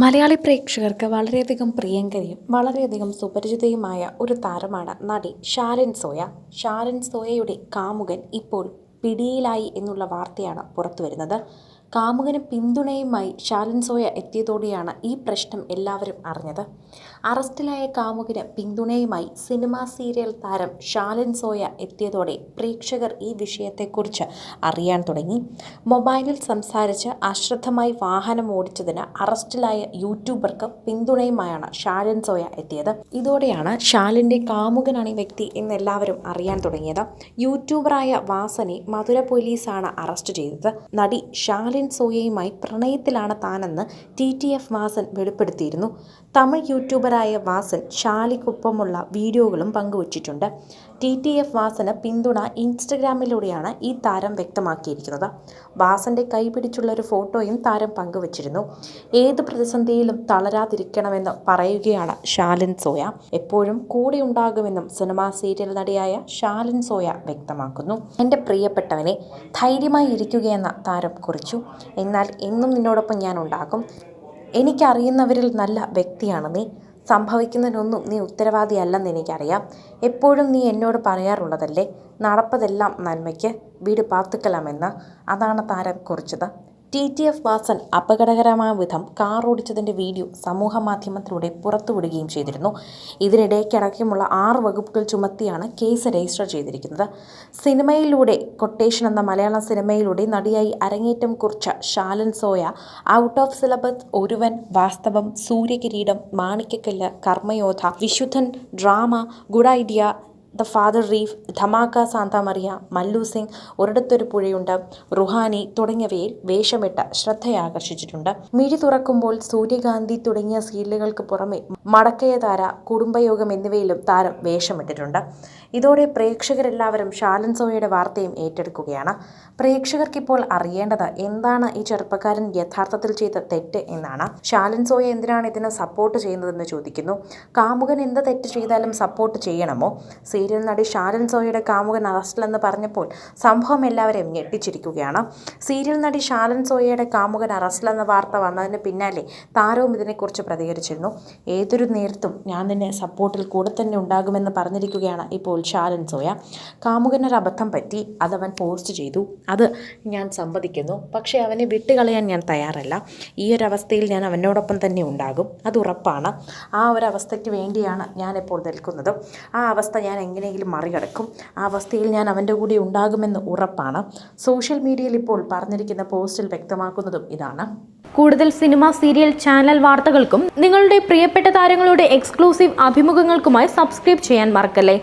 മലയാളി പ്രേക്ഷകർക്ക് വളരെയധികം പ്രിയങ്കരിയും വളരെയധികം സുപരിചിതയുമായ ഒരു താരമാണ് നടി ഷാരൻ സോയ. ഷാരൻ സോയയുടെ കാമുകൻ ഇപ്പോൾ പിടിയിലായി എന്നുള്ള വാർത്തയാണ് പുറത്തുവരുന്നത്. കാമുകന് പിന്തുണയുമായി ഷാരൻ സോയ എത്തിയതോടെയാണ് ഈ പ്രശ്നം എല്ലാവരും അറിഞ്ഞത്. അറസ്റ്റിലായ കാമുകന് പിന്തുണയുമായി സിനിമാ സീരിയൽ താരം ശാലൻ സോയ എത്തിയതോടെ പ്രേക്ഷകർ ഈ വിഷയത്തെക്കുറിച്ച് അറിയാൻ തുടങ്ങി. മൊബൈലിൽ സംസാരിച്ച് അശ്രദ്ധമായി വാഹനം ഓടിച്ചതിന് അറസ്റ്റിലായ യൂട്യൂബർക്ക് പിന്തുണയുമായാണ് ശാലൻ സോയ എത്തിയത്. ഇതോടെയാണ് ഷാലിന്റെ കാമുകനാണ് ഈ വ്യക്തി എന്നെല്ലാവരും അറിയാൻ തുടങ്ങിയത്. യൂട്യൂബറായ വാസനെ മധുര പോലീസാണ് അറസ്റ്റ് ചെയ്തത്. നടി ഷാലിൻ സോയയുമായി പ്രണയത്തിലാണ് താനെന്ന് ടി ടി എഫ് വാസൻ വെളിപ്പെടുത്തിയിരുന്നു. തമിഴ് യൂട്യൂബറായ വാസൻ ഷാലിക്കൊപ്പമുള്ള വീഡിയോകളും പങ്കുവച്ചിട്ടുണ്ട്. ടി ടി എഫ് വാസന് പിന്തുണ ഇൻസ്റ്റഗ്രാമിലൂടെയാണ് ഈ താരം വ്യക്തമാക്കിയിരിക്കുന്നത്. വാസന്റെ കൈപിടിച്ചുള്ള ഒരു ഫോട്ടോയും താരം പങ്കുവച്ചിരുന്നു. ഏത് പ്രതിസന്ധിയിലും തളരാതിരിക്കണമെന്ന് പറയുകയാണ് ഷാലിൻ സോയ. എപ്പോഴും കൂടെ ഉണ്ടാകുമെന്നും സിനിമാ സീരിയൽ നടിയായ ഷാലിൻ സോയ വ്യക്തമാക്കുന്നു. എന്റെ പ്രിയപ്പെട്ടവനെ ധൈര്യമായി ഇരിക്കുകയെന്ന താരം കുറിച്ചു. എന്നാൽ എന്നും നിന്നോടൊപ്പം ഞാൻ ഉണ്ടാകും. എനിക്കറിയുന്നവരിൽ നല്ല വ്യക്തിയാണ് നീ. സംഭവിക്കുന്നതിനൊന്നും നീ ഉത്തരവാദിയല്ലെന്ന് എനിക്കറിയാം. എപ്പോഴും നീ എന്നോട് പറയാറുള്ളതല്ലേ? നടപ്പതെല്ലാം നന്മയ്ക്ക് വീട് പാത്തുക്കലാമെന്ന് അതാണ് താരം കുറിച്ചത്. ടി ടി എഫ് വാസൻ അപകടകരമായ വിധം കാർ ഓടിച്ചതിന്റെ വീഡിയോ സമൂഹ മാധ്യമത്തിലൂടെ പുറത്തുവിടുകയും ചെയ്തിരുന്നു. ഇതിനിടയ്ക്കടക്കമുള്ള ആറ് വകുപ്പുകൾ ചുമത്തിയാണ് കേസ് രജിസ്റ്റർ ചെയ്തിരിക്കുന്നത്. സിനിമയിലൂടെ കൊട്ടേഷൻ എന്ന മലയാള സിനിമയിലൂടെ നടിയായി അരങ്ങേറ്റം കുറിച്ച Shaalin Zoya out of syllabus Oruvan Vasthavam Sooryakireedam Manikyakkallu Karmayodha Vishudhan drama good idea the father reef Dhamaka സാന്താമറിയ Mallu Singh ഒരിടത്തൊരു പുഴയുണ്ട്. Ruhani തുടങ്ങിയവയിൽ വേഷമിട്ട് ശ്രദ്ധയാകർഷിച്ചിട്ടുണ്ട്. മിഴി തുറക്കുമ്പോൾ സൂര്യകാന്തി തുടങ്ങിയ സീരിയലുകൾക്ക് പുറമെ മടക്കയതാര കുടുംബയോഗം എന്നിവയിലും താരം വേഷമിട്ടിട്ടുണ്ട്. ഇതോടെ പ്രേക്ഷകരെല്ലാവരും ഷാലൻ സോയയുടെ വാർത്തയും ഏറ്റെടുക്കുകയാണ്. പ്രേക്ഷകർക്കിപ്പോൾ അറിയേണ്ടത് എന്താണ് ഈ ചെറുപ്പക്കാരൻ യഥാർത്ഥത്തിൽ ചെയ്ത തെറ്റ് എന്നാണ്. ഷാലൻ സോയ എന്തിനാണ് ഇതിനെ സപ്പോർട്ട് ചെയ്യുന്നതെന്ന് ചോദിക്കുന്നു. കാമുകൻ എന്ത് തെറ്റ് ചെയ്താലും സപ്പോർട്ട് ചെയ്യണമോ? സീരിയൽ നടി ഷാരൻ സോയിയുടെ കാമുകൻ അറസ്റ്റിലെന്ന് പറഞ്ഞപ്പോൾ സംഭവം എല്ലാവരെയും ഞെട്ടിച്ചിരിക്കുകയാണ്. സീരിയൽ നടി ഷാരൻ സോയയുടെ കാമുകൻ അറസ്റ്റിലെന്ന വാർത്ത വന്നതിന് പിന്നാലെ താരവും ഇതിനെക്കുറിച്ച് പ്രതികരിച്ചിരുന്നു. ഏതൊരു നേരത്തും ഞാൻ നിന്നെ സപ്പോർട്ടിൽ കൂടെ തന്നെ ഉണ്ടാകുമെന്ന് പറഞ്ഞിരിക്കുകയാണ് ഇപ്പോൾ ഷാരൻ സോയ. കാമുകനൊരു അബദ്ധം പറ്റി അതവൻ പോസ്റ്റ് ചെയ്തു. അത് ഞാൻ സമ്മതിക്കുന്നു. പക്ഷേ അവനെ വിട്ടുകളയാൻ ഞാൻ തയ്യാറല്ല. ഈ ഒരു അവസ്ഥയിൽ ഞാൻ അവനോടൊപ്പം തന്നെ ഉണ്ടാകും. അത് ഉറപ്പാണ്. ആ ഒരു വേണ്ടിയാണ് ഞാനിപ്പോൾ നിൽക്കുന്നത്. ആ അവസ്ഥ ഞാൻ എങ്ങനെയെങ്കിലും മറികടക്കും. ആ അവസ്ഥയിൽ ഞാൻ അവന്റെ കൂടെ ഉണ്ടാകുമെന്ന് ഉറപ്പാണ്. സോഷ്യൽ മീഡിയയിൽ ഇപ്പോൾ പറഞ്ഞിരിക്കുന്ന പോസ്റ്റിൽ വ്യക്തമാക്കുന്നതും ഇതാണ്. കൂടുതൽ സിനിമ സീരിയൽ ചാനൽ വാർത്തകൾക്കും നിങ്ങളുടെ പ്രിയപ്പെട്ട താരങ്ങളുടെ എക്സ്ക്ലൂസീവ് അഭിമുഖങ്ങൾക്കുമായി സബ്സ്ക്രൈബ് ചെയ്യാൻ മറക്കല്ലേ?